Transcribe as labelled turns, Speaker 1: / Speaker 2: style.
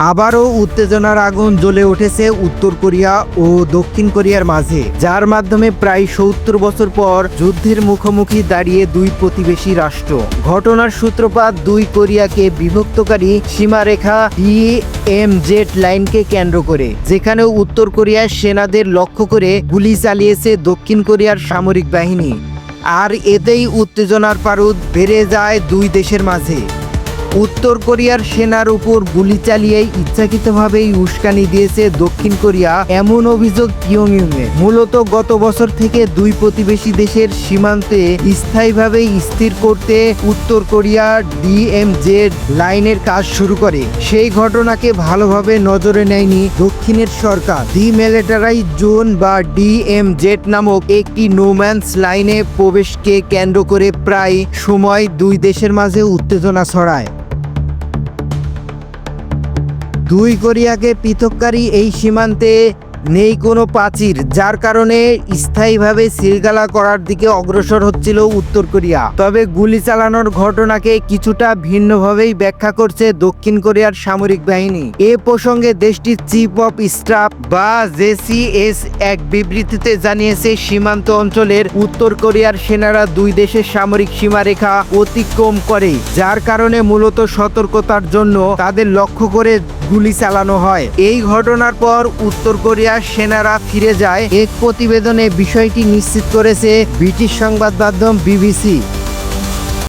Speaker 1: আবারও উত্তেজনার আগুন জ্বলে উঠেছে উত্তর কোরিয়া ও দক্ষিণ কোরিয়ার মাঝে, যার মাধ্যমে প্রায় সত্তর বছর পর যুদ্ধের মুখোমুখি দাঁড়িয়ে দুই প্রতিবেশী রাষ্ট্র। ঘটনার সূত্রপাত দুই কোরিয়াকে বিভক্তকারী সীমারেখা এম জেড লাইনকে কেন্দ্র করে যেখানে উত্তর কোরিয়ার সেনাদের লক্ষ্য করে গুলি চালিয়েছে দক্ষিণ কোরিয়ার সামরিক বাহিনী। আর এতেই উত্তেজনার পারদ বেড়ে যায় দুই দেশের মাঝে। উত্তর কোরিয়ার সেনার উপর গুলি চালিয়ে ইচ্ছাকৃতভাবেই উস্কানি দিয়েছে দক্ষিণ কোরিয়া, এমন অভিযোগ পিয়ংইয়ংয়ে মূলত গত বছর থেকে দুই প্রতিবেশী দেশের সীমান্তে স্থায়ীভাবে স্থির করতে উত্তর কোরিয়া ডিএমজেড লাইনের কাজ শুরু করে। সেই ঘটনাকে ভালোভাবে নজরে নেয়নি দক্ষিণের সরকার। ডি মিলিটারাইজ জোন বা ডিএমজেড নামক একটি নোম্যান্স লাইনে প্রবেশকে কেন্দ্র করে প্রায় সময় দুই দেশের মাঝে উত্তেজনা ছড়ায়। দুই কোরিয়াকে পৃথককারী এই সীমান্তে নেই কোনো প্রাচীর, যার কারণে স্থায়ীভাবে সিলগালা করার দিকে অগ্রসর হচ্ছিল উত্তর কোরিয়া। তবে গুলি চালানোর ঘটনাকে কিছুটা ভিন্নভাবেই ব্যাখ্যা করছে দক্ষিণ কোরিয়ার সামরিক বাহিনী। এ প্রসঙ্গে দেশটির চিফ অফ স্টাফ বা জেসিএস এক বিবৃতিতে জানিয়েছে, সীমান্ত অঞ্চলের উত্তর কোরিয়ার সেনারা দুই দেশের সামরিক সীমারেখা অতিক্রম করে, যার কারণে মূলত সতর্কতার জন্য তাদের লক্ষ্য করে গুলি চালানো হয়। এই ঘটনার পর উত্তর কোরিয়ার সেনারা ফিরে যায়। এক প্রতিবেদনে বিষয়টি নিশ্চিত করেছে ব্রিটিশ সংবাদ মাধ্যম বিবিসি।